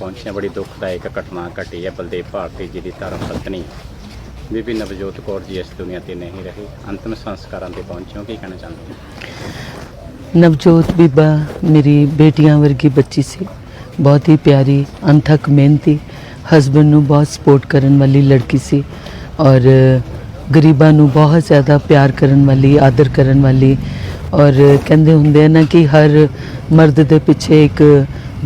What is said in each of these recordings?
ਪਹੁੰਚੇ ਬੜੀ ਦੁਖਦਾਇਕ ਘਟਨਾ ਘਟੀ ਹੈ ਬਲਦੇਵ ਭਾਰਤੀ ਜੀ ਦੀ ਧਰਮ ਪਤਨੀ। ਬੀਬੀ ਨਵਜੋਤ ਕੌਰ ਜੀ ਇਸ ਦੁਨੀਆ ਤੇ ਨਹੀਂ ਰਹੀ। ਅੰਤਿਮ ਸੰਸਕਾਰਾਂ ਤੇ ਪਹੁੰਚੇ ਕੀ ਕਹਿਣਾ ਚਾਹੁੰਦੇ ਹੋ? ਨਵਜੋਤ ਬੀਬਾ, ਮੇਰੀ ਬੇਟੀਆਂ ਵਰਗੀ ਬੱਚੀ ਸੀ। ਬਹੁਤ ਹੀ ਪਿਆਰੀ, ਅੰਥਕ, ਮਿਹਨਤੀ ਹਸਬੰਡ ਨੂੰ ਬਹੁਤ ਸਪੋਰਟ ਕਰਨ ਵਾਲੀ ਲੜਕੀ ਸੀ ਔਰ ਗਰੀਬਾਂ ਨੂੰ ਬਹੁਤ ਜ਼ਿਆਦਾ ਪਿਆਰ ਕਰਨ ਵਾਲੀ, ਆਦਰ ਕਰਨ ਵਾਲੀ ਔਰ ਕਹਿੰਦੇ ਹੁੰਦੇ ਆ ਨਾ ਕਿ ਹਰ ਮਰਦ ਦੇ ਪਿੱਛੇ ਇੱਕ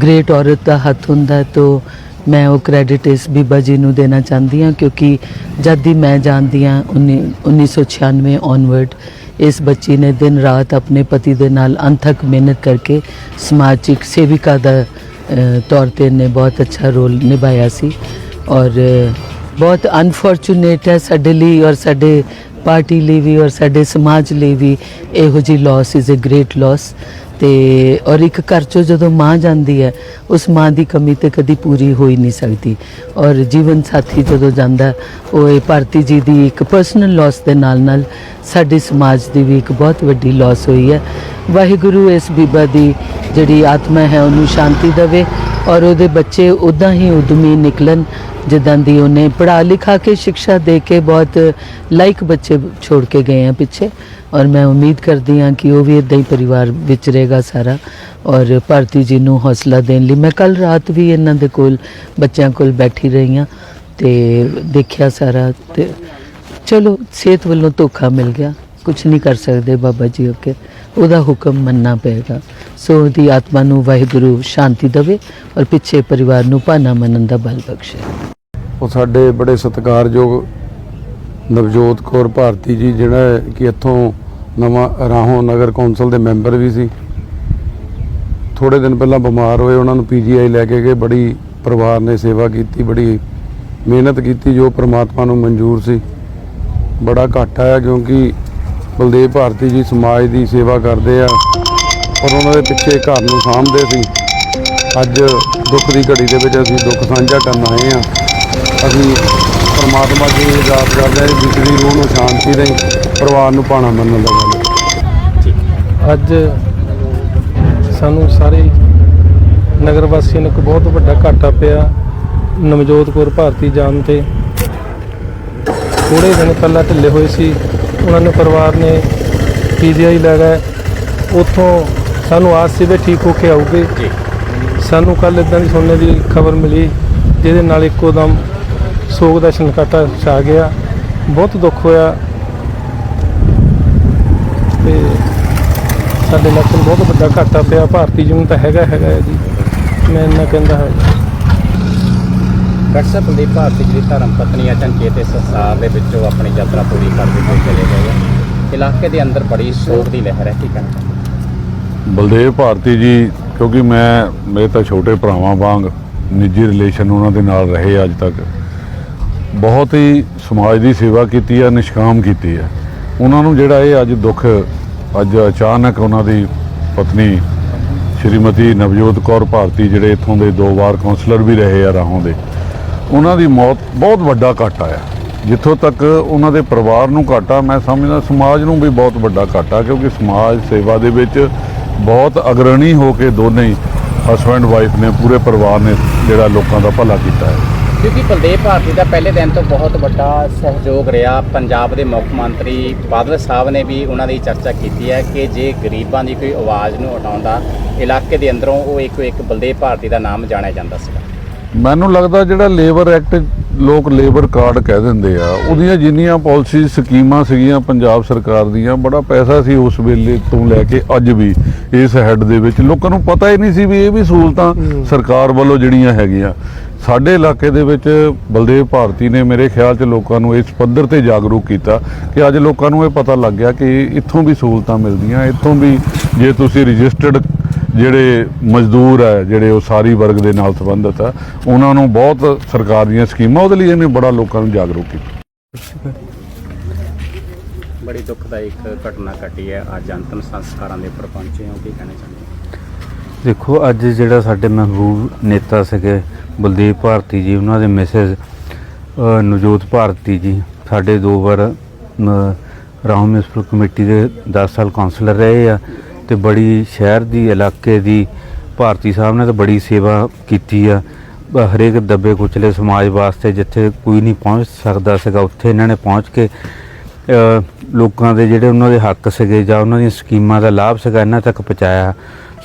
ਗ੍ਰੇਟ ਔਰਤ ਦਾ ਹੱਥ ਹੁੰਦਾ ਹੈ, ਤੋ ਮੈਂ ਉਹ ਕ੍ਰੈਡਿਟ ਇਸ ਬੀਬਾ ਜੀ ਨੂੰ ਦੇਣਾ ਚਾਹੁੰਦੀ ਹਾਂ, ਕਿਉਂਕਿ ਜਦ ਦੀ ਮੈਂ ਜਾਣਦੀ ਹਾਂ 19 1996 ਔਨਵਰਡ ਇਸ ਬੱਚੀ ਨੇ ਦਿਨ ਰਾਤ ਆਪਣੇ ਪਤੀ ਦੇ ਨਾਲ ਅੰਥਕ ਮਿਹਨਤ ਕਰਕੇ ਸਮਾਜ 'ਚ ਇੱਕ ਸੇਵਿਕਾ ਦਾ ਤੌਰ ਤੇ ਨੇ ਬਹੁਤ ਅੱਛਾ ਰੋਲ ਨਿਭਾਇਆ ਸੀ ਔਰ ਬਹੁਤ ਅਨਫੋਰਚੂਨੇਟ ਹੈ ਸਾਡੇ ਲਈ ਔਰ ਸਾਡੇ ਪਾਰਟੀ ਲਈ ਵੀ ਔਰ ਸਾਡੇ ਸਮਾਜ ਲਈ ਵੀ ਇਹੋ ਜੀ loss is a great loss ਤੇ ਔਰ ਇੱਕ ਘਰ ਚੋਂ ਜਦੋਂ ਮਾਂ ਜਾਂਦੀ ਹੈ, ਉਸ ਮਾਂ ਦੀ ਕਮੀ ਤੇ ਕਦੀ ਪੂਰੀ ਹੋ ਹੀ ਨਹੀਂ ਸਕਦੀ। ਔਰ ਜੀਵਨ ਸਾਥੀ ਜਦੋਂ ਜਾਂਦਾ, ਉਹ ਇਹ ਭਾਰਤੀ ਜੀ ਦੀ ਇੱਕ ਪਰਸਨਲ ਲਾਸ ਦੇ ਨਾਲ ਨਾਲ ਸਾਡੇ ਸਮਾਜ ਦੀ ਵੀ ਇੱਕ ਬਹੁਤ ਵੱਡੀ ਲਾਸ ਹੋਈ ਹੈ। ਵਾਹਿਗੁਰੂ ਇਸ ਬੀਬਾ ਦੀ ਜਿਹੜੀ ਆਤਮਾ ਹੈ, ਉਹਨੂੰ ਸ਼ਾਂਤੀ ਦੇਵੇ ਔਰ ਉਹਦੇ ਬੱਚੇ ਉਦਾਂ ਹੀ ਉਦਮੀ ਨਿਕਲਣ ਜਿੱਦਾਂ ਦੀ ਉਹਨੇ ਪੜ੍ਹਾ ਲਿਖਾ ਕੇ ਸਿੱਖਿਆ ਦੇ ਕੇ ਬਹੁਤ ਲਾਇਕ ਬੱਚੇ ਛੋੜ ਕੇ ਗਏ ਆ ਪਿੱਛੇ। ਔਰ ਮੈਂ ਉਮੀਦ ਕਰਦੀ ਹਾਂ ਕਿ ਉਹ ਵੀ ਇਦਾਂ ਹੀ ਪਰਿਵਾਰ ਵਿੱਚ ਰਹੇਗਾ ਸਾਰਾ। ਔਰ ਭਾਰਤੀ ਜੀ ਨੂੰ ਹੌਸਲਾ ਦੇਣ ਲਈ ਮੈਂ ਕੱਲ ਰਾਤ ਵੀ ਇਹਨਾਂ ਦੇ ਕੋਲ ਬੱਚਿਆਂ ਕੋਲ ਬੈਠੀ ਰਹੀ ਹਾਂ ਤੇ ਦੇਖਿਆ ਸਾਰਾ ਤੇ ਚਲੋ, ਸਿਹਤ ਵੱਲੋਂ ਧੋਖਾ ਮਿਲ ਗਿਆ। ਕੁਝ ਨਹੀਂ ਕਰ ਸਕਦੇ ਬਾਬਾ ਜੀ ਅੱਗੇ। ਉਹਦਾ ਹੁਕਮ ਮੰਨਣਾ ਪਏਗਾ। ਸੋ ਉਹਦੀ ਆਤਮਾ ਨੂੰ ਵਾਹਿਗੁਰੂ ਸ਼ਾਂਤੀ ਦੇਵੇ ਔਰ ਪਿੱਛੇ ਪਰਿਵਾਰ ਨੂੰ ਭਾਨਾ ਮੰਨਣ ਦਾ ਬਲ ਬਖਸ਼ੇ। ਉਹ ਸਾਡੇ ਬੜੇ ਸਤਿਕਾਰਯੋਗ ਨਵਜੋਤ ਕੌਰ ਭਾਰਤੀ ਜੀ, ਜਿਹੜਾ ਕਿ ਇੱਥੋਂ ਨਵਾਂ ਰਾਹੋਂ ਨਗਰ ਕੌਂਸਲ ਦੇ ਮੈਂਬਰ ਵੀ ਸੀ। ਥੋੜੇ ਦਿਨ ਪਹਿਲਾਂ ਬਿਮਾਰ ਹੋਏ, ਉਹਨਾਂ ਨੂੰ ਪੀਜੀਆਈ ਲੈ ਕੇ ਗਏ। ਬੜੀ ਪਰਿਵਾਰ ਨੇ ਸੇਵਾ ਕੀਤੀ, ਬੜੀ ਮਿਹਨਤ ਕੀਤੀ, ਜੋ ਪ੍ਰਮਾਤਮਾ ਨੂੰ ਮਨਜ਼ੂਰ ਸੀ। ਬੜਾ ਘੱਟ ਆਇਆ ਕਿਉਂਕਿ ਬਲਦੇਵ ਭਾਰਤੀ ਜੀ ਸਮਾਜ ਦੀ ਸੇਵਾ ਕਰਦੇ ਆ ਪਰ ਉਹਨਾਂ ਦੇ ਪਿੱਛੇ ਘਰ ਨੂੰ ਸਾਂਭਦੇ ਸੀ। ਅੱਜ ਦੁੱਖ ਦੀ ਘੜੀ ਦੇ ਵਿੱਚ ਅਸੀਂ ਦੁੱਖ ਸਾਂਝਾ ਕਰਨ ਆਏ ਆ ਅਸੀਂ ਪਰਮਾਤਮਾ ਜੀ ਨੂੰ ਅਰਦਾਸ ਕਰਦੇ ਹਾਂ ਕਿ ਰੂਹ ਨੂੰ ਸ਼ਾਂਤੀ ਦੇ ਪਰਿਵਾਰ ਨੂੰ ਪਾਣਾ ਮੰਨਣ ਦਾ ਗੱਲ। ਅੱਜ ਸਾਨੂੰ ਸਾਰੇ ਨਗਰ ਵਾਸੀਆਂ ਨੂੰ ਇੱਕ ਬਹੁਤ ਵੱਡਾ ਘਾਟਾ ਪਿਆ ਨਵਜੋਤ ਕੌਰ ਭਾਰਤੀ ਜਾਨ ਤੇ। ਥੋੜੇ ਦਿਨ ਪਹਿਲਾਂ ਢਿੱਲੇ ਹੋਏ ਸੀ। ਉਹਨਾਂ ਨੇ ਪਰਿਵਾਰ ਨੇ ਪੀਜੀਆਈ ਲੈ ਗਏ। ਉੱਥੋਂ ਸਾਨੂੰ ਆਸ ਸੀ ਵੀ ਠੀਕ ਹੋ ਕੇ ਆਊਗੇ। ਜੀ। ਸਾਨੂੰ ਕੱਲ ਇਦਾਂ ਦੀ ਸੁਣਨੇ ਦੀ ਖਬਰ ਮਿਲੀ ਜਿਹਦੇ ਨਾਲ ਇੱਕੋ ਦਮ ਸੋਗ ਦਾ ਸੰਕਟਾ ਛਾ ਗਿਆ। ਬਹੁਤ ਦੁੱਖ ਹੋਇਆ। ਤੇ ਸਾਡੇ ਇਲਾਕੇ ਨੂੰ ਬਹੁਤ ਵੱਡਾ ਘਾਟਾ ਪਿਆ। ਭਾਰਤੀ ਜੀ ਨੂੰ ਤਾਂ ਹੈਗਾ ਹੈਗਾ ਜੀ। ਮੈਂ ਇੰਨਾ ਕਹਿੰਦਾ ਹਾਂ। ਡਾਕਟਰ ਸਾਹਿਬ ਬਲਦੇਵ ਭਾਰਤੀ ਜੀ ਧਰਮ ਪਤਨੀ ਅਚਨਚੇਤ ਇਸ ਸੰਸਾਰ ਦੇ ਵਿੱਚੋਂ ਆਪਣੀ ਯਾਤਰਾ ਪੂਰੀ ਕਰਦੇ ਹੋਏ ਚਲੇ ਗਏ ਆ। ਇਲਾਕੇ ਦੇ ਅੰਦਰ ਬੜੀ ਸੋਗ ਦੀ ਲਹਿਰ ਹੈ, ਕੀ ਕਹਿਣਾ ਬਲਦੇਵ ਭਾਰਤੀ ਜੀ, ਕਿਉਂਕਿ ਮੈਂ, ਮੇਰੇ ਤਾਂ ਛੋਟੇ ਭਰਾਵਾਂ ਵਾਂਗ ਨਿੱਜੀ ਰਿਲੇਸ਼ਨ ਉਹਨਾਂ ਦੇ ਨਾਲ ਰਹੇ ਅੱਜ ਤੱਕ। ਬਹੁਤ ਹੀ ਸਮਾਜ ਦੀ ਸੇਵਾ ਕੀਤੀ ਹੈ ਨਿਸ਼ਕਾਮ ਕੀਤੀ ਹੈ ਉਹਨਾਂ ਨੂੰ ਜਿਹੜਾ ਇਹ ਅੱਜ ਦੁੱਖ, ਅੱਜ ਅਚਾਨਕ ਉਹਨਾਂ ਦੀ ਪਤਨੀ ਸ਼੍ਰੀਮਤੀ ਨਵਜੋਤ ਕੌਰ ਭਾਰਤੀ, ਜਿਹੜੇ ਇੱਥੋਂ ਦੇ ਦੋ ਵਾਰ ਕਾਉਂਸਲਰ ਵੀ ਰਹੇ ਆ ਰਾਹੋਂ ਦੇ ਉਹਨਾਂ ਦੀ ਮੌਤ ਬਹੁਤ ਵੱਡਾ ਘਾਟਾ ਆ। ਜਿੱਥੋਂ ਤੱਕ ਉਹਨਾਂ ਦੇ ਪਰਿਵਾਰ ਨੂੰ ਘਾਟਾ, ਮੈਂ ਸਮਝਦਾ ਸਮਾਜ ਨੂੰ ਵੀ ਬਹੁਤ ਵੱਡਾ ਘਾਟਾ, ਕਿਉਂਕਿ ਸਮਾਜ ਸੇਵਾ ਦੇ ਵਿੱਚ ਬਹੁਤ ਅਗਰਣੀ ਹੋ ਕੇ ਦੋਨੇ ਹੀ ਹਸਬੈਂਡ ਵਾਈਫ ਨੇ, ਪੂਰੇ ਪਰਿਵਾਰ ਨੇ ਜਿਹੜਾ ਲੋਕਾਂ ਦਾ ਭਲਾ ਕੀਤਾ ਹੈ। ਕਿਉਂਕਿ ਬਲਦੇਵ ਭਾਰਤੀ ਦਾ ਪਹਿਲੇ ਦਿਨ ਤੋਂ ਬਹੁਤ ਵੱਡਾ ਸਹਿਯੋਗ ਰਿਹਾ। ਪੰਜਾਬ ਦੇ ਮੁੱਖ ਮੰਤਰੀ ਬਾਦਲ ਸਾਹਿਬ ਨੇ ਵੀ ਉਹਨਾਂ ਦੀ ਚਰਚਾ ਕੀਤੀ ਹੈ ਕਿ ਜੇ ਗਰੀਬਾਂ ਦੀ ਕੋਈ ਆਵਾਜ਼ ਨੂੰ ਉਠਾਉਂਦਾ ਇਲਾਕੇ ਦੇ ਅੰਦਰੋਂ ਉਹ ਇੱਕ ਇੱਕ ਬਲਦੇਵ ਭਾਰਤੀ ਦਾ ਨਾਮ ਜਾਣਿਆ ਜਾਂਦਾ ਸੀ ਮੈਨੂੰ ਲੱਗਦਾ ਜਿਹੜਾ ਲੇਬਰ ਐਕਟ ਲੋਕ ਲੇਬਰ ਕਾਰਡ ਕਹਿ ਦਿੰਦੇ ਆ ਉਹਦੀਆਂ ਜਿੰਨੀਆਂ ਪਾਲਿਸੀ ਸਕੀਮਾਂ ਸੀਗੀਆਂ ਪੰਜਾਬ ਸਰਕਾਰ ਦੀਆਂ ਬੜਾ ਪੈਸਾ ਸੀ ਉਸ ਵੇਲੇ ਤੋਂ ਲੈ ਕੇ ਅੱਜ ਵੀ ਇਸ ਹੈੱਡ ਦੇ ਵਿੱਚ। ਲੋਕਾਂ ਨੂੰ ਪਤਾ ਹੀ ਨਹੀਂ ਸੀ ਵੀ ਇਹ ਵੀ ਸਹੂਲਤਾਂ ਸਰਕਾਰ ਵੱਲੋਂ ਜਿਹੜੀਆਂ ਹੈਗੀਆਂ। ਸਾਡੇ ਇਲਾਕੇ ਦੇ ਵਿੱਚ ਬਲਦੇਵ ਭਾਰਤੀ ਨੇ ਮੇਰੇ ਖਿਆਲ 'ਚ ਲੋਕਾਂ ਨੂੰ ਇਸ ਪੱਧਰ ਤੇ ਜਾਗਰੂਕ ਕੀਤਾ ਕਿ ਅੱਜ ਲੋਕਾਂ ਨੂੰ ਇਹ ਪਤਾ ਲੱਗ ਗਿਆ ਕਿ ਇੱਥੋਂ ਵੀ ਸਹੂਲਤਾਂ ਮਿਲਦੀਆਂ ਇੱਥੋਂ ਵੀ ਜੇ ਤੁਸੀਂ ਰਜਿਸਟਰਡ ਜਿਹੜੇ ਮਜ਼ਦੂਰ ਹੈ ਜਿਹੜੇ ਉਹ ਸਾਰੀ ਵਰਗ ਦੇ ਨਾਲ ਸੰਬੰਧਿਤ ਆ ਉਹਨਾਂ ਨੂੰ ਬਹੁਤ ਸਰਕਾਰ ਦੀਆਂ ਸਕੀਮਾਂ ਉਹਦੇ ਲਈ ਇਹਨੇ ਬੜਾ ਲੋਕਾਂ ਨੂੰ ਜਾਗਰੂਕ ਕੀਤਾ। ਬੜੀ ਦੁਖਦਾਇਕ ਘਟਨਾ ਘਟੀ ਹੈ। ਅੱਜ ਅੰਤਮ ਸੰਸਕਾਰਾਂ ਦੇ ਉੱਪਰ ਪਹੁੰਚੇ ਹੋ ਕੀ ਕਹਿਣਾ ਚਾਹੁੰਦੇ ਹੋ? ਦੇਖੋ ਅੱਜ ਜਿਹੜਾ ਸਾਡੇ ਮਹਿਬੂਬ ਨੇਤਾ ਸੀਗੇ ਬਲਦੇਵ ਭਾਰਤੀ ਜੀ ਉਹਨਾਂ ਦੇ ਮਿਸਿਸ ਨਵਜੋਤ ਭਾਰਤੀ ਜੀ ਸਾਡੇ ਦੋ ਵਾਰ ਰਾਹੋਂ ਮਿਊਨਿਸਪਲ ਕਮੇਟੀ ਦੇ 10 ਸਾਲ ਕਾਉਂਸਲਰ ਰਹੇ ਆ। ਤੇ ਬੜੀ ਸ਼ਹਿਰ ਦੀ, ਇਲਾਕੇ ਦੀ, ਭਾਰਤੀ ਸਾਹਿਬ ਨੇ ਤਾਂ ਬੜੀ ਸੇਵਾ ਕੀਤੀ ਆ। ਹਰੇਕ ਦੱਬੇ ਕੁਚਲੇ ਸਮਾਜ ਵਾਸਤੇ ਜਿੱਥੇ ਕੋਈ ਨਹੀਂ ਪਹੁੰਚ ਸਕਦਾ ਸੀਗਾ, ਉੱਥੇ ਇਹਨਾਂ ਨੇ ਪਹੁੰਚ ਕੇ ਲੋਕਾਂ ਦੇ ਜਿਹੜੇ ਉਹਨਾਂ ਦੇ ਹੱਕ ਸੀਗੇ ਜਾਂ ਉਹਨਾਂ ਦੀਆਂ ਸਕੀਮਾਂ ਦਾ ਲਾਭ ਸੀਗਾ, ਇਹਨਾਂ ਤੱਕ ਪਹੁੰਚਾਇਆ।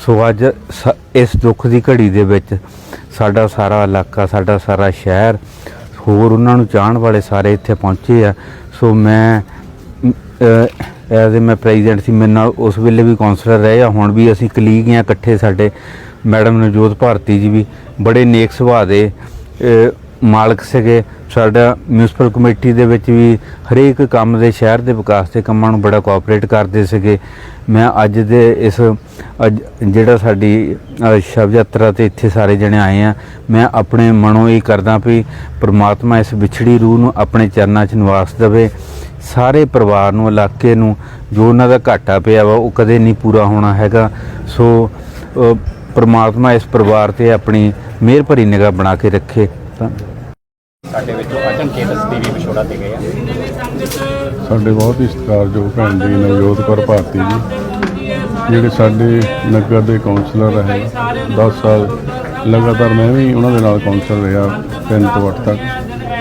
ਸੋ ਅੱਜ ਸ- ਇਸ ਦੁੱਖ ਦੀ ਘੜੀ ਦੇ ਵਿੱਚ ਸਾਡਾ ਸਾਰਾ ਇਲਾਕਾ, ਸਾਡਾ ਸਾਰਾ ਸ਼ਹਿਰ, ਹੋਰ ਉਹਨਾਂ ਨੂੰ ਚਾਹਣ ਵਾਲੇ ਸਾਰੇ ਇੱਥੇ ਪਹੁੰਚੇ ਆ। ਸੋ ਮੈਂ ਐਜ਼ ਮੈਂ ਪ੍ਰੈਜ਼ੀਡੈਂਟ ਸੀ, ਮੇਰੇ ਨਾਲ ਉਸ ਵੇਲੇ ਵੀ ਕਾਉਂਸਲਰ ਰਹੇ ਆ, ਹੁਣ ਵੀ ਅਸੀਂ ਕਲੀਗ ਆ ਇਕੱਠੇ ਸਾਡੇ। ਮੈਡਮ ਨਵਜੋਤ ਭਾਰਤੀ ਜੀ ਵੀ ਬੜੇ ਨੇਕ ਸੁਭਾਅ ਦੇ ਮਾਲਕ ਸੀਗੇ। ਸਾਡਾ ਮਿਊਨਿਸਪਲ ਕਮੇਟੀ ਦੇ ਵਿੱਚ ਵੀ ਹਰੇਕ ਕੰਮ ਦੇ ਸ਼ਹਿਰ ਦੇ ਵਿਕਾਸ ਦੇ ਕੰਮਾਂ ਨੂੰ ਬੜਾ ਕੋਆਪਰੇਟ ਕਰਦੇ ਸੀਗੇ। ਮੈਂ ਅੱਜ ਦੇ ਇਸ, ਅੱਜ ਜਿਹੜਾ ਸਾਡੀ ਸ਼ਬਦ ਯਾਤਰਾ ਤੇ ਇੱਥੇ ਸਾਰੇ ਜਣੇ ਆਏ ਆ, ਮੈਂ ਆਪਣੇ ਮਨੋਂ ਇਹ ਕਰਦਾ ਵੀ ਪ੍ਰਮਾਤਮਾ ਇਸ ਵਿਛੜੀ ਰੂਹ ਨੂੰ ਆਪਣੇ ਚਰਨਾਂ 'ਚ ਨਿਵਾਸ ਦੇਵੇ। ਸਾਰੇ ਪਰਿਵਾਰ ਨੂੰ, ਇਲਾਕੇ ਨੂੰ, ਜੋ ਉਹਨਾਂ ਦਾ ਘਾਟਾ ਪਿਆ ਵਾ, ਉਹ ਕਦੇ ਨਹੀਂ ਪੂਰਾ ਹੋਣਾ ਹੈਗਾ। ਸੋ ਪਰਮਾਤਮਾ ਇਸ ਪਰਿਵਾਰ ਤੇ ਆਪਣੀ ਮਿਹਰ ਭਰੀ ਨਿਗਾਹ ਬਣਾ ਕੇ ਰੱਖੇ। ਤਾਂ ਸਾਡੇ ਵਿੱਚੋਂ ਅਚਨਚੇਤ ਸਦੀਵੀ ਵਿਛੋੜਾ ਦੇ ਗਏ ਆ। ਸਾਡੇ ਬਹੁਤ ਹੀ ਸਤਿਕਾਰਯੋਗ ਭੈਣ ਜੀ ਨਵਜੋਤ ਕੌਰ ਭਾਰਤੀ ਜੀ ਜਿਹੜੇ ਸਾਡੇ ਨਗਰ ਦੇ ਕਾਉਂਸਲਰ ਰਹੇ 10 ਸਾਲ ਲਗਾਤਾਰ ਮੈਂ ਵੀ ਉਹਨਾਂ ਦੇ ਨਾਲ ਕਾਉਂਸਲਰ ਰਿਹਾ 3 ਤੋਂ 8 ਤੱਕ।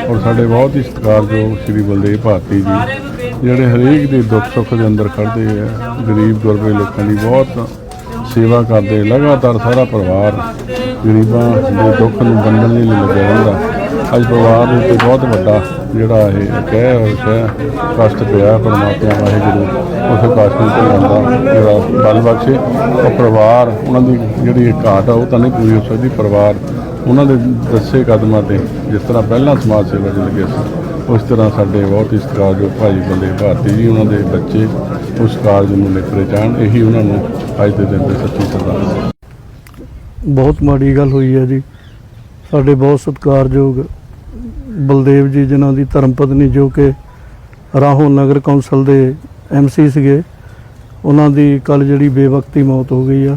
ਔਰ ਸਾਡੇ ਬਹੁਤ ਹੀ ਸਤਿਕਾਰਯੋਗ ਸ਼੍ਰੀ ਬਲਦੇਵ ਭਾਰਤੀ ਜੀ ਜਿਹੜੇ ਹਰੇਕ ਦੇ ਦੁੱਖ ਸੁੱਖ ਦੇ ਅੰਦਰ ਖੜਦੇ ਆ ਗਰੀਬ ਗੁਰਬੇ ਲੋਕਾਂ ਦੀ ਬਹੁਤ ਸੇਵਾ ਕਰਦੇ ਲਗਾਤਾਰ ਸਾਰਾ ਪਰਿਵਾਰ ਗਰੀਬਾਂ ਦੇ ਦੁੱਖ ਨੂੰ ਵੰਡਣ ਲਈ ਲੱਗਿਆ ਰਹਿੰਦਾ ਅੱਜ ਪਰਿਵਾਰ ਦੇ ਉੱਤੇ ਬਹੁਤ ਵੱਡਾ ਜਿਹੜਾ ਇਹ ਕਹਿ ਔਰ ਕਹਿ ਕਸ਼ਟ ਪਿਆ ਪਰਮਾਤਮਾ ਵਾਹਿਗੁਰੂ, ਉਸ ਕਸ਼ਟ ਨੂੰ ਭੁੱਲਣ ਜਿਹੜਾ ਬਲ ਬਖਸ਼ੇ। ਉਹ ਪਰਿਵਾਰ, ਉਹਨਾਂ ਦੀ ਜਿਹੜੀ ਘਾਟ ਆ, ਉਹ ਤਾਂ ਨਹੀਂ ਪੂਰੀ ਹੋ ਸਕਦੀ। ਪਰਿਵਾਰ, ਉਹਨਾਂ ਦੇ ਦੱਸੇ ਕਦਮਾਂ ਤੇ ਜਿਸ ਤਰ੍ਹਾਂ ਪਹਿਲਾਂ ਸਮਾਜ ਸੇਵਾ 'ਚ ਲੱਗੇ ਸੀ, ਉਸ ਤਰ੍ਹਾਂ ਸਾਡੇ ਬਹੁਤ ਹੀ ਸਤਿਕਾਰਯੋਗ ਭਾਈ ਬੰਦੇ ਭਾਰਤੀ ਜੀ, ਉਹਨਾਂ ਦੇ ਬੱਚੇ ਉਸ ਕਾਰਜ ਨੂੰ ਨਿਪਰੇ ਜਾਣ। ਇਹੀ ਉਹਨਾਂ ਨੂੰ ਅੱਜ ਦੇ ਦਿਨ ਦੇ ਸੱਚੀ ਸਰਦਾਰ ਬਹੁਤ ਮਾੜੀ ਗੱਲ ਹੋਈ ਹੈ ਜੀ। ਸਾਡੇ ਬਹੁਤ ਸਤਿਕਾਰਯੋਗ ਬਲਦੇਵ ਜੀ, ਜਿਨ੍ਹਾਂ ਦੀ ਧਰਮ ਪਤਨੀ ਜੋ ਕਿ ਰਾਹੋਂ ਨਗਰ ਕੌਂਸਲ ਦੇ ਐਮਸੀ ਸੀਗੇ, ਉਹਨਾਂ ਦੀ ਕੱਲ ਜਿਹੜੀ ਬੇਵਕਤੀ ਮੌਤ ਹੋ ਗਈ ਆ,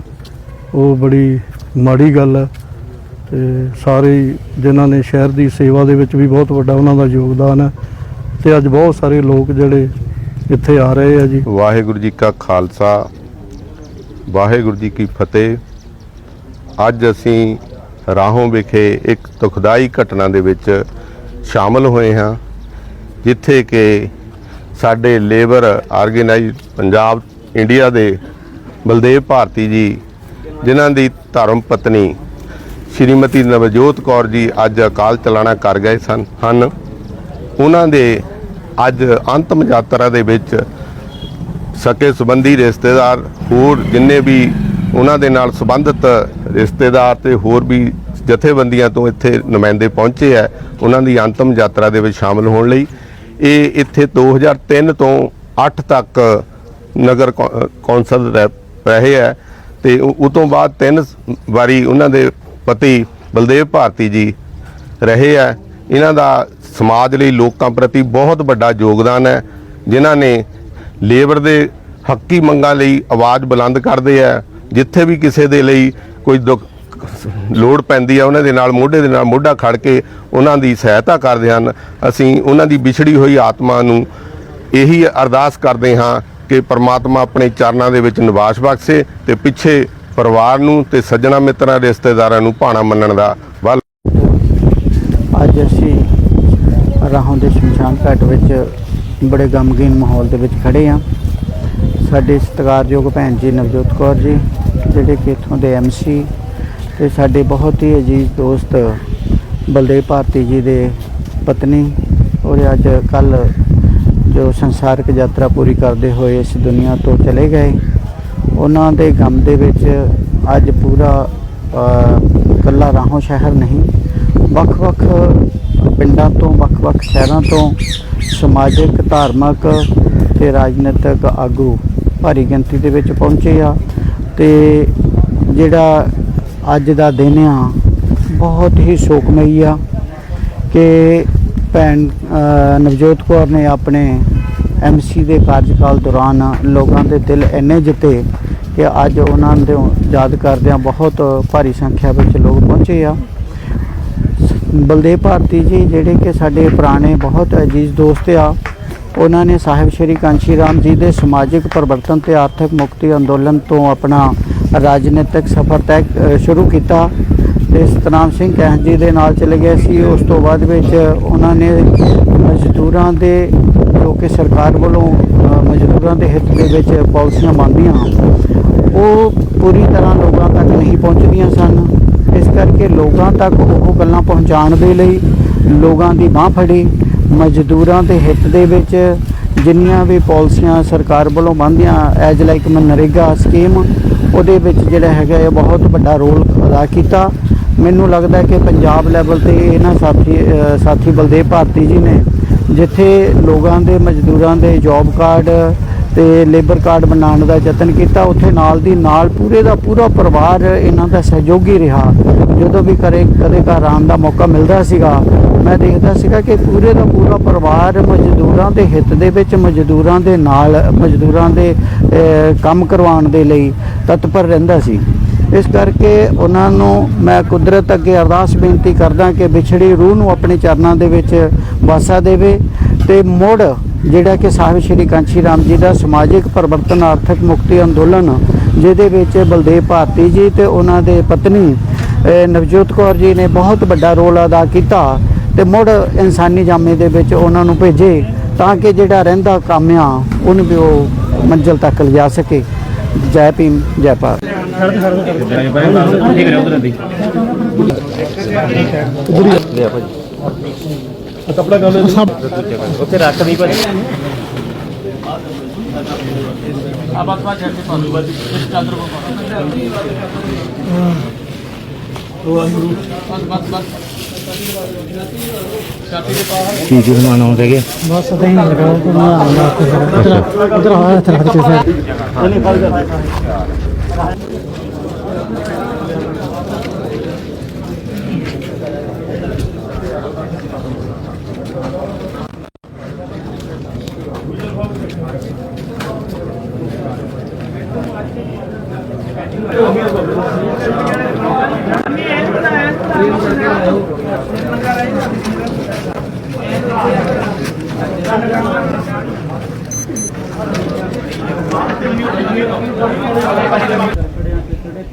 ਉਹ ਬੜੀ ਮਾੜੀ ਗੱਲ ਹੈ ਤੇ ਸਾਰੇ ਜਿਨ੍ਹਾਂ ਨੇ ਸ਼ਹਿਰ ਦੀ ਸੇਵਾ ਦੇ ਵਿੱਚ ਵੀ ਬਹੁਤ ਵੱਡਾ ਉਹਨਾਂ ਦਾ ਯੋਗਦਾਨ ਹੈ ਤੇ ਅੱਜ ਬਹੁਤ ਸਾਰੇ ਲੋਕ ਜਿਹੜੇ ਇੱਥੇ ਆ ਰਹੇ ਆ ਜੀ। ਵਾਹਿਗੁਰੂ ਜੀ ਕਾ ਖਾਲਸਾ, ਵਾਹਿਗੁਰੂ ਜੀ ਕੀ ਫਤਿਹ। ਅੱਜ ਅਸੀਂ ਰਾਹੋਂ ਵਿਖੇ ਇੱਕ ਦੁਖਦਾਈ ਘਟਨਾ ਦੇ ਵਿੱਚ ਸ਼ਾਮਲ ਹੋਏ ਹਾਂ, ਜਿੱਥੇ ਕਿ ਸਾਡੇ ਲੇਬਰ ਆਰਗੇਨਾਈਜ਼ ਪੰਜਾਬ ਇੰਡੀਆ ਦੇ ਬਲਦੇਵ ਭਾਰਤੀ ਜੀ, ਜਿਨ੍ਹਾਂ ਦੀ ਧਰਮ ਪਤਨੀ ਸ਼੍ਰੀਮਤੀ ਨਵਜੋਤ ਕੌਰ ਜੀ ਅੱਜ ਅਕਾਲ ਚਲਾਣਾ ਕਰ ਗਏ ਸਨ, ਹਨ। ਉਹਨਾਂ ਦੇ ਅੱਜ ਅੰਤਮ ਯਾਤਰਾ ਦੇ ਵਿੱਚ ਸਕੇ ਸੰਬੰਧੀ ਰਿਸ਼ਤੇਦਾਰ, ਹੋਰ ਜਿੰਨੇ ਵੀ ਉਹਨਾਂ ਦੇ ਨਾਲ ਸੰਬੰਧਿਤ ਰਿਸ਼ਤੇਦਾਰ ਤੇ ਹੋਰ ਵੀ ਜਥੇਬੰਦੀਆਂ ਤੋਂ ਇੱਥੇ ਨੁਮਾਇੰਦੇ ਪਹੁੰਚੇ ਆ ਉਹਨਾਂ ਦੀ ਅੰਤਮ ਯਾਤਰਾ ਦੇ ਵਿੱਚ ਸ਼ਾਮਲ ਹੋਣ ਲਈ। ਇਹ ਇੱਥੇ 2003 ਤੋਂ 8 ਤੱਕ ਨਗਰ ਕੌ- ਕੌਂਸਲ ਰਹਿ- ਰਹੇ ਹੈ ਤੇ ਉਹ ਤੋਂ ਬਾਅਦ ਤਿੰਨ ਵਾਰੀ ਉਹਨਾਂ ਦੇ ਪਤੀ ਬਲਦੇਵ ਭਾਰਤੀ ਜੀ ਰਹੇ ਹੈ। ਇਹਨਾਂ ਦਾ ਸਮਾਜ ਲਈ ਲੋਕਾਂ ਪ੍ਰਤੀ ਬਹੁਤ ਵੱਡਾ ਯੋਗਦਾਨ ਹੈ। ਜਿਨ੍ਹਾਂ ਨੇ ਲੇਬਰ ਦੇ ਹੱਕੀ ਮੰਗਾਂ ਲਈ ਆਵਾਜ਼ ਬੁਲੰਦ ਕਰਦੇ ਆ ਜਿੱਥੇ ਵੀ ਕਿਸੇ ਦੇ ਲਈ ਕੋਈ ਦੁੱਖ, ਲੋੜ ਪੈਂਦੀ ਆ, ਉਹਨਾਂ ਦੇ ਨਾਲ, ਮੋਢੇ ਦੇ ਨਾਲ ਮੋਢਾ ਖੜ ਕੇ ਉਹਨਾਂ ਦੀ ਸਹਾਇਤਾ ਕਰਦੇ ਹਨ। ਅਸੀਂ ਉਹਨਾਂ ਦੀ ਵਿਛੜੀ ਹੋਈ ਆਤਮਾ ਨੂੰ ਇਹੀ ਅਰਦਾਸ ਕਰਦੇ ਹਾਂ ਕਿ ਪ੍ਰਮਾਤਮਾ ਆਪਣੇ ਚਰਨਾਂ ਦੇ ਵਿੱਚ ਨਿਵਾਸ ਬਖਸ਼ੇ ਤੇ ਪਿੱਛੇ ਪਰਿਵਾਰ ਨੂੰ ਤੇ ਸੱਜਣਾ ਮਿੱਤਰਾਂ, ਰਿਸ਼ਤੇਦਾਰਾਂ ਨੂੰ ਭਾਣਾ ਮੰਨਣ ਦਾ ਵੱਲ। ਅੱਜ ਅਸੀਂ ਰਾਹੋਂ ਦੇ ਸ਼ਮਸ਼ਾਨ ਘਾਟ ਵਿੱਚ ਬੜੇ ਗਮਗੀਨ ਮਾਹੌਲ ਦੇ ਵਿੱਚ ਖੜੇ ਆ ਸਾਡੇ ਸਤਿਕਾਰਯੋਗ ਭੈਣ ਜੀ ਨਵਜੋਤ ਕੌਰ ਜੀ ਜਿਹੜੇ ਕਿ ਇੱਥੋਂ ਦੇ ਐਮਸੀ ਤੇ ਸਾਡੇ ਬਹੁਤ ਹੀ ਅਜੀਜ਼ ਦੋਸਤ ਬਲਦੇਵ ਭਾਰਤੀ ਜੀ ਦੇ ਪਤਨੀ ਔਰ ਅੱਜ ਕੱਲ ਜੋ ਸੰਸਾਰਿਕ ਯਾਤਰਾ ਪੂਰੀ ਕਰਦੇ ਹੋਏ ਇਸ ਦੁਨੀਆ ਤੋਂ ਚਲੇ ਗਏ। ਉਹਨਾਂ ਦੇ ਗਮ ਦੇ ਵਿੱਚ ਅੱਜ ਪੂਰਾ ਅ, ਕੱਲਾ ਰਾਹੋਂ ਸ਼ਹਿਰ ਨਹੀਂ ਵੱਖ-ਵੱਖ ਪਿੰਡਾਂ ਤੋਂ ਵੱਖ-ਵੱਖ ਸ਼ਹਿਰਾਂ ਤੋਂ ਸਮਾਜਿਕ ਧਾਰਮਿਕ ਤੇ ਰਾਜਨੀਤਿਕ ਆਗੂ ਭਾਰੀ ਗਿਣਤੀ ਦੇ ਵਿੱਚ ਪਹੁੰਚੇ ਆ। ਤੇ ਜਿਹੜਾ ਅੱਜ ਦਾ ਦਿਨ ਆ, ਬਹੁਤ ਹੀ ਸ਼ੋਕਮਈ ਆ ਕਿ ਭੈਣ ਨਵਜੋਤ ਕੌਰ ਨੇ ਆਪਣੇ ਐਮਸੀ ਦੇ ਕਾਰਜਕਾਲ ਦੌਰਾਨ ਲੋਕਾਂ ਦੇ ਦਿਲ ਇੰਨੇ ਜਿੱਤੇ ਕਿ ਅੱਜ ਉਹਨਾਂ ਦੇ ਯਾਦ ਕਰਦਿਆਂ ਬਹੁਤ ਭਾਰੀ ਸੰਖਿਆ ਵਿੱਚ ਲੋਕ ਪਹੁੰਚੇ ਆ। ਬਲਦੇਵ ਭਾਰਤੀ ਜੀ, ਜਿਹੜੇ ਕਿ ਸਾਡੇ ਪੁਰਾਣੇ ਬਹੁਤ ਅਜੀਜ਼ ਦੋਸਤ ਆ ਉਹਨਾਂ ਨੇ ਸਾਹਿਬ ਸ਼੍ਰੀ ਕਾਂਸ਼ੀ ਰਾਮ ਜੀ ਦੇ ਸਮਾਜਿਕ ਪਰਿਵਰਤਨ ਤੇ ਆਰਥਿਕ ਮੁਕਤੀ ਅੰਦੋਲਨ ਤੋਂ ਆਪਣਾ ਰਾਜਨੀਤਿਕ ਸਫ਼ਰ ਤੈਅ ਸ਼ੁਰੂ ਕੀਤਾ ਤੇ ਸਤਨਾਮ ਸਿੰਘ ਕੈਂਥ ਜੀ ਦੇ ਨਾਲ ਚਲੇ ਗਏ ਸੀ। ਉਸ ਤੋਂ ਬਾਅਦ ਵਿੱਚ ਉਹਨਾਂ ਨੇ ਮਜ਼ਦੂਰਾਂ ਦੇ, ਜੋ ਕਿ ਸਰਕਾਰ ਵੱਲੋਂ ਮਜ਼ਦੂਰਾਂ ਦੇ ਹਿੱਤ ਦੇ ਵਿੱਚ ਪਾਲਿਸੀਆਂ ਬਣਦੀਆਂ ਉਹ ਪੂਰੀ ਤਰ੍ਹਾਂ ਲੋਕਾਂ ਤੱਕ ਨਹੀਂ ਪਹੁੰਚਦੀਆਂ ਸਨ। ਇਸ ਕਰਕੇ ਲੋਕਾਂ ਤੱਕ ਉਹ ਗੱਲਾਂ ਪਹੁੰਚਾਉਣ ਦੇ ਲਈ ਲੋਕਾਂ ਦੀ ਬਾਹ ਫੜੀ। ਮਜ਼ਦੂਰਾਂ ਦੇ ਹਿੱਤ ਦੇ ਵਿੱਚ ਜਿੰਨੀਆਂ ਵੀ ਪਾਲਿਸੀਆਂ ਸਰਕਾਰ ਵੱਲੋਂ ਬਣਦੀਆਂ ਐਜ ਲਾਈਕ ਮਨਰੇਗਾ ਸਕੀਮ ਉਹਦੇ ਵਿੱਚ ਜਿਹੜਾ ਹੈਗਾ ਇਹ ਬਹੁਤ ਵੱਡਾ ਰੋਲ ਅਦਾ ਕੀਤਾ। ਮੈਨੂੰ ਲੱਗਦਾ ਕਿ ਪੰਜਾਬ ਲੈਵਲ ਤੇ ਇਹਨਾਂ ਸਾਥੀ ਸਾਥੀ ਬਲਦੇਵ ਭਾਰਤੀ ਜੀ ਨੇ ਜਿੱਥੇ ਲੋਕਾਂ ਦੇ, ਮਜ਼ਦੂਰਾਂ ਦੇ ਜੌਬ ਕਾਰਡ ਤੇ ਲੇਬਰ ਕਾਰਡ ਬਣਾਉਣ ਦਾ ਯਤਨ ਕੀਤਾ, ਉੱਥੇ ਨਾਲ ਦੀ ਨਾਲ ਪੂਰੇ ਦਾ ਪੂਰਾ ਪਰਿਵਾਰ ਇਹਨਾਂ ਦਾ ਸਹਿਯੋਗੀ ਰਿਹਾ। ਜਦੋਂ ਵੀ ਕਰੇ, ਕਦੇ ਘਰ ਆਉਣ ਦਾ ਮੌਕਾ ਮਿਲਦਾ ਸੀਗਾ ਮੈਂ ਦੇਖਦਾ ਸੀਗਾ ਕਿ ਪੂਰੇ ਦਾ ਪੂਰਾ ਪਰਿਵਾਰ ਮਜ਼ਦੂਰਾਂ ਦੇ ਹਿੱਤ ਦੇ ਵਿੱਚ ਮਜ਼ਦੂਰਾਂ ਦੇ ਨਾਲ, ਮਜ਼ਦੂਰਾਂ ਦੇ ਕੰਮ ਕਰਵਾਉਣ ਦੇ ਲਈ ਤਤਪਰ ਰਹਿੰਦਾ ਸੀ। ਇਸ ਕਰਕੇ ਉਹਨਾਂ ਨੂੰ ਮੈਂ ਕੁਦਰਤ ਅੱਗੇ ਅਰਦਾਸ ਬੇਨਤੀ ਕਰਦਾ ਕਿ ਵਿਛੜੀ ਰੂਹ ਨੂੰ ਆਪਣੇ ਚਰਨਾਂ ਦੇ ਵਿੱਚ ਵਾਸਾ ਦੇਵੇ ਤੇ ਮੁੜ ਜਿਹੜਾ ਕਿ ਸਾਹਿਬ ਸ਼੍ਰੀ ਕਾਂਚੀ ਰਾਮ ਜੀ ਦਾ ਸਮਾਜਿਕ ਪਰਿਵਰਤਨ, ਆਰਥਿਕ ਮੁਕਤੀ ਅੰਦੋਲਨ, ਜਿਹਦੇ ਵਿੱਚ ਬਲਦੇਵ ਭਾਰਤੀ ਜੀ ਤੇ ਉਹਨਾਂ ਦੇ ਪਤਨੀ ਨਵਜੋਤ ਕੌਰ ਜੀ ਨੇ ਬਹੁਤ ਵੱਡਾ ਰੋਲ ਅਦਾ ਕੀਤਾ। ਤੇ ਮੁੜ ਇਨਸਾਨੀ ਜਾਮੇ ਦੇ ਵਿੱਚ ਉਹਨਾਂ ਨੂੰ ਭੇਜੇ ਤਾਂ ਕਿ ਜਿਹੜਾ ਰਹਿੰਦਾ ਕੰਮ ਆ ਉਹਨੂੰ ਵੀ ਉਹ ਮੰਜ਼ਿਲ ਤੱਕ ਲਿਜਾ ਸਕੇ। ਜੈ ਭੀਮ ਜੈ ਭਾਰਤ। ਉੱਥੇ ਰੱਖ ਦੀ ਭਾਜੀ ਆ ਦੇ ਤੁਹਾਨੂੰ ਬਸ ਬਸ ਬਸ ਕੀ ਕੀ ਸਮਾਨ ਆਉਂਦੇ ਗਏ ਬਸ ਅਦਾਂ ਹੀ ਲਗਾਓ ਕਿ ਮੈਂ ਆਉਂਦਾ ਤੇ ਫਿਰ। ਉਧਰ ਆਇਆ ਹੱਥ ਰੱਖ ਕੇ ਫਿਰ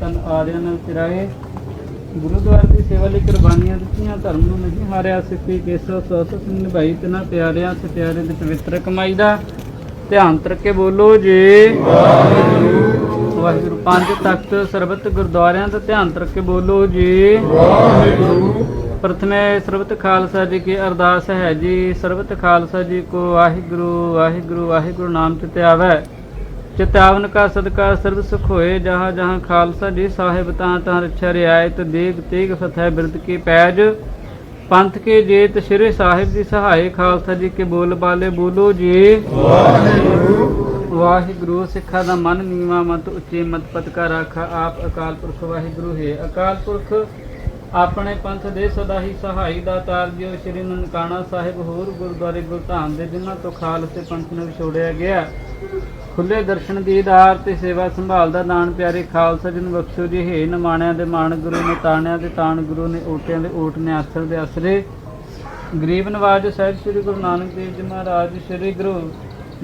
ਤਨ ਆਦਿਆਂ ਨਾਲ ਚਿਰਾਏ ਗੁਰਦੁਆਰੇ ਦੀ ਸੇਵਾ ਲਈ ਕੁਰਬਾਨੀਆਂ ਦਿੱਤੀਆਂ ਧਰਮ ਨੂੰ ਨਹੀਂ ਹਾਰਿਆ ਸਿੱਖੀ ਕੇਸੋ ਸੋਸ ਨਿਭਾਈ ਤਨਾ ਪਿਆਰਿਆਂ ਸਤਿਆਰੇ ਦੇ ਪਵਿੱਤਰ ਕਮਾਈ ਦਾ ਧਿਆਨ ਤਰਕੇ ਬੋਲੋ ਜੀ ਵਾਹਿਗੁਰੂ। ਵਾਹਿਗੁਰੂ ਪੰਜ ਤਖਤ ਸਰਬਤ ਗੁਰਦੁਆਰਿਆਂ ਦਾ ਧਿਆਨ ਤਰਕੇ ਬੋਲੋ ਜੀ। ਪ੍ਰਥਮੇ ਸਰਬਤ ਖਾਲਸਾ ਜੀ ਕੀ ਅਰਦਾਸ ਹੈ ਜੀ। ਸਰਬਤ ਖਾਲਸਾ ਜੀ ਕੋ ਵਾਹਿਗੁਰੂ ਵਾਹਿਗੁਰੂ ਵਾਹਿਗੁਰੂ ਨਾਮ ਚਿਤ ਆਵੈ ਚਿਤਾਵਨ ਕਾ ਸਦਕਾ ਸਰਬ ਸੁਖ ਹੋਏ ਜਹਾਂ ਜਹਾਂ ਖਾਲਸਾ ਜੀ ਸਾਹਿਬ ਤਾਂ ਤਾਂ ਰੱਛਾ ਰਿਆਇਤ ਦੇਗ ਤੇਗ ਫਤਿਹ ਬਿਰਦ ਕੀ ਪੈਜ। ਪੰਥ ਕੇ ਜੇਤ ਸ਼੍ਰੀ ਸਾਹਿਬ ਦੀ ਸਹਾਇ ਖਾਲਸਾ ਜੀ ਕੇ ਬੋਲ ਬਾਲੇ ਬੋਲੋ ਜੀ। ਵਾਹਿਗੁਰੂ। ਸਿੱਖਾਂ ਦਾ ਮਨ ਨੀਵਾ ਮਤ ਉੱਚੇ ਮਤ ਪਤਕਾ ਰਾਖਾ ਆਪ ਅਕਾਲ ਪੁਰਖ ਵਾਹਿਗੁਰੂ ਹੈ। ਅਕਾਲ ਪੁਰਖ ਆਪਣੇ ਪੰਥ ਦੇ ਸਦਾ ਹੀ ਸਹਾਈ ਦਾ ਤਾਰ ਤਾਰਜਿਓ ਸ਼੍ਰੀ ਨਨਕਾਣਾ ਸਾਹਿਬ ਹੋਰ ਗੁਰਦੁਆਰੇ ਗੁਰਧਾਮ ਦੇ, ਜਿਨ੍ਹਾਂ ਤੋਂ ਖਾਲਸੇ ਪੰਥ ਨੂੰ ਵਿਛੋੜਿਆ ਗਿਆ। ਖੁੱਲੇ ਦਰਸ਼ਨ ਦੀ ਆਧਾਰ ਤੇ ਸੇਵਾ ਸੰਭਾਲ ਦਾ ਦਾਨ ਪਿਆਰੇ ਖਾਲਸਾ ਜੀ ਨੂੰ ਬਖਸ਼ੋ ਜੀ। ਹੇ ਨਮਾਣਿਆਂ ਦੇ ਮਾਣ ਗੁਰੂ ਨੇ ਤਾਣਿਆਂ ਦੇ ਤਾਣ ਗੁਰੂ ਨੇ ਓਟਿਆਂ ਦੇ ਓਟ ਨੇ ਆਸਰ ਦੇ ਆਸਰੇ। ਗਰੀਬ ਨਵਾਜ ਸਾਹਿਬ ਸ੍ਰੀ ਗੁਰੂ ਨਾਨਕ ਦੇਵ ਜੀ ਮਹਾਰਾਜ, ਸ੍ਰੀ ਗੁਰੂ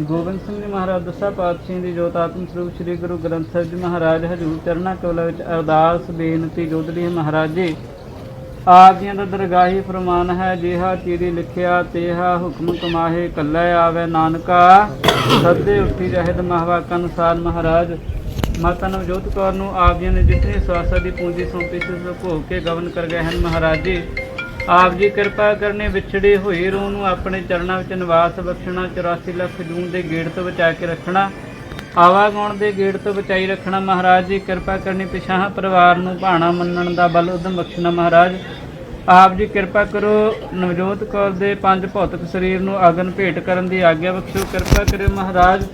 ਗੋਬਿੰਦ ਸਿੰਘ ਜੀ ਮਹਾਰਾਜ, ਦਸਾ ਪਾਤਸ਼ਾਹ ਦੀ ਜੋਤ ਆਤਮ ਸਰੂਪ ਸ੍ਰੀ ਗੁਰੂ ਗ੍ਰੰਥ ਸਾਹਿਬ ਜੀ ਮਹਾਰਾਜ, ਹਜੂਰ ਚਰਨਾਂ ਕੋਲ ਵਿੱਚ ਅਰਦਾਸ, ਬੇਨਤੀ ਜੋਦੜੀ ਮਹਾਰਾਜ ਜੀ। ਆਪ ਜੀਆਂ ਦਾ ਦਰਗਾਹੀ ਫਰਮਾਨ ਹੈ, ਜਿਹਾ ਚੀਰੀ ਲਿਖਿਆ, ਤੇਹਾ ਹੁਕਮ ਕਮਾਹੇ ਕੱਲੇ ਆਵੇ ਨਾਨਕਾ। ਸੱਦੇ ਉੱਠੀ ਰਹਿਦ ਮਹਵਾਕ ਅਨੁਸਾਰ ਮਹਾਰਾਜ, ਮਾਤਾ ਨਵਜੋਤ ਕੌਰ ਨੂੰ ਆਪ ਜੀ ਨੇ ਜਿਤਨੀ ਸਵਾਸਾ ਦੀ ਪੂੰਜੀ ਸੌਂਪੀ ਸੀ ਸੋ ਭੋਗ ਕੇ ਗਵਨ ਕਰ ਗਏ ਹਨ ਮਹਾਰਾਜ ਜੀ। ਆਪ ਜੀ ਕਿਰਪਾ ਕਰਨੇ ਵਿਛੜੀ ਹੋਈ ਰੂਹ ਨੂੰ ਆਪਣੇ ਚਰਨਾਂ ਵਿੱਚ ਨਿਵਾਸ ਬਖਸ਼ਣਾ 84 ਲੱਖ ਜੂਨ ਦੇ ਗੇੜ ਤੋਂ ਬਚਾ ਕੇ ਰੱਖਣਾ। ਆਵਾਗਾਉਣ ਦੇ ਗੇੜ ਤੋਂ ਬਚਾਈ ਰੱਖਣਾ ਮਹਾਰਾਜ ਜੀ, ਕਿਰਪਾ ਕਰਨੀ ਪਿਛਾਹ ਪਰਿਵਾਰ ਨੂੰ ਭਾਣਾ ਮੰਨਣ ਦਾ ਬਲ ਉਦਮ ਬਖਸ਼ਣਾ ਮਹਾਰਾਜ। ਆਪ ਜੀ ਕਿਰਪਾ ਕਰੋ, ਨਵਜੋਤ ਕੌਰ ਦੇ ਪੰਜ ਭੌਤਿਕ ਸਰੀਰ ਨੂੰ ਆਗਨ ਭੇਟ ਕਰਨ ਦੀ ਆਗਿਆ ਬਖਸ਼ੋ। ਕਿਰਪਾ ਕਰਿਓ ਮਹਾਰਾਜ,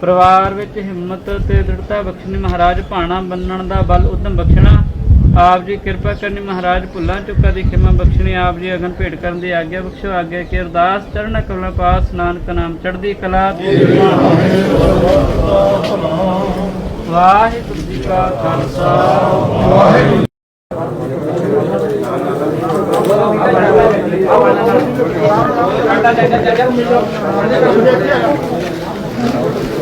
ਪਰਿਵਾਰ ਵਿੱਚ ਹਿੰਮਤ ਤੇ ਦ੍ਰਿੜਤਾ ਬਖਸ਼ਣੀ ਮਹਾਰਾਜ, ਭਾਣਾ ਬੰਨਣ ਦਾ ਬਲ ਉਦਮ ਬਖਸ਼ਣਾ। ਆਪ ਜੀ ਕਿਰਪਾ ਕਰਨੀ ਮਹਾਰਾਜ ਭੁੱਲਾਂ ਚੁੱਕਾ ਦੀ ਖਿਮਾ ਬਖਸ਼ਣੀ, ਆਪ ਜੀ ਅਗਨ ਭੇਟ ਕਰਨ ਦੀ ਆਗਿਆ ਬਖਸ਼ੋ, ਆਗਿਆ ਕੀ ਅਰਦਾਸ, ਚਰਨ ਕਮਲ ਪਾਸ, ਨਾਨਕ ਨਾਮ ਚੜ੍ਹਦੀ ਕਲਾ। ਵਾਹਿਗੁਰੂ ਜੀ ਕਾ ਖਾਲਸਾ।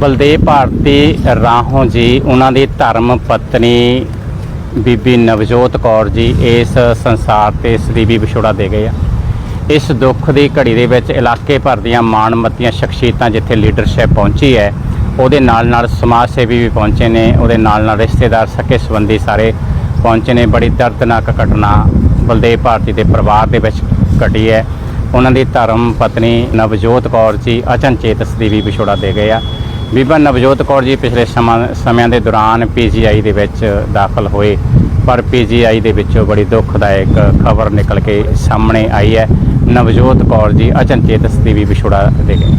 ਬਲਦੇਵ ਭਾਰਤੀ ਰਾਹੋਂ ਜੀ, ਉਹਨਾਂ ਦੀ ਧਰਮ ਪਤਨੀ ਬੀਬੀ ਨਵਜੋਤ ਕੌਰ ਜੀ ਇਸ ਸੰਸਾਰ ਤੇ ਸਦੀਵੀ ਵਿਛੋੜਾ ਦੇ ਗਏ ਆ। ਇਸ ਦੁੱਖ ਦੀ ਘੜੀ ਦੇ ਵਿੱਚ ਇਲਾਕੇ ਭਰ ਦੀਆਂ ਮਾਣਮੱਤੀਆਂ ਸ਼ਖਸੀਅਤਾਂ ਜਿੱਥੇ ਲੀਡਰਸ਼ਿਪ ਪਹੁੰਚੀ ਹੈ ਉਹਦੇ ਨਾਲ ਨਾਲ ਸਮਾਜ ਸੇਵੀ ਵੀ ਪਹੁੰਚੇ ਨੇ, ਉਹਦੇ ਨਾਲ ਨਾਲ ਰਿਸ਼ਤੇਦਾਰ ਸਕੇ ਸੰਬੰਧੀ ਸਾਰੇ ਪਹੁੰਚੇ ਨੇ। ਬੜੀ ਦਰਦਨਾਕ ਘਟਨਾ ਬਲਦੇਵ ਭਾਰਤੀ ਦੇ ਪਰਿਵਾਰ ਦੇ ਵਿੱਚ ਘਟੀ ਹੈ। ਉਹਨਾਂ ਦੀ ਧਰਮ ਪਤਨੀ ਨਵਜੋਤ ਕੌਰ ਜੀ ਅਚਨਚੇਤ ਸਦੀਵੀ ਵਿਛੋੜਾ ਦੇ ਗਏ ਆ। ਬੀਬਾ ਨਵਜੋਤ ਕੌਰ ਜੀ ਪਿਛਲੇ ਸਮਾਂ, ਸਮਿਆਂ ਦੇ ਦੌਰਾਨ ਪੀਜੀਆਈ ਦੇ ਵਿੱਚ ਦਾਖਲ ਹੋਏ, ਪਰ ਪੀਜੀਆਈ ਦੇ ਵਿੱਚੋਂ ਬੜੀ ਦੁੱਖਦਾਇਕ ਖਬਰ ਨਿਕਲ ਕੇ ਸਾਹਮਣੇ ਆਈ ਹੈ। ਨਵਜੋਤ ਕੌਰ ਜੀ ਅਚਨਚੇਤ ਸਦੀਵੀ ਵਿਛੋੜਾ ਦੇ ਗਏ।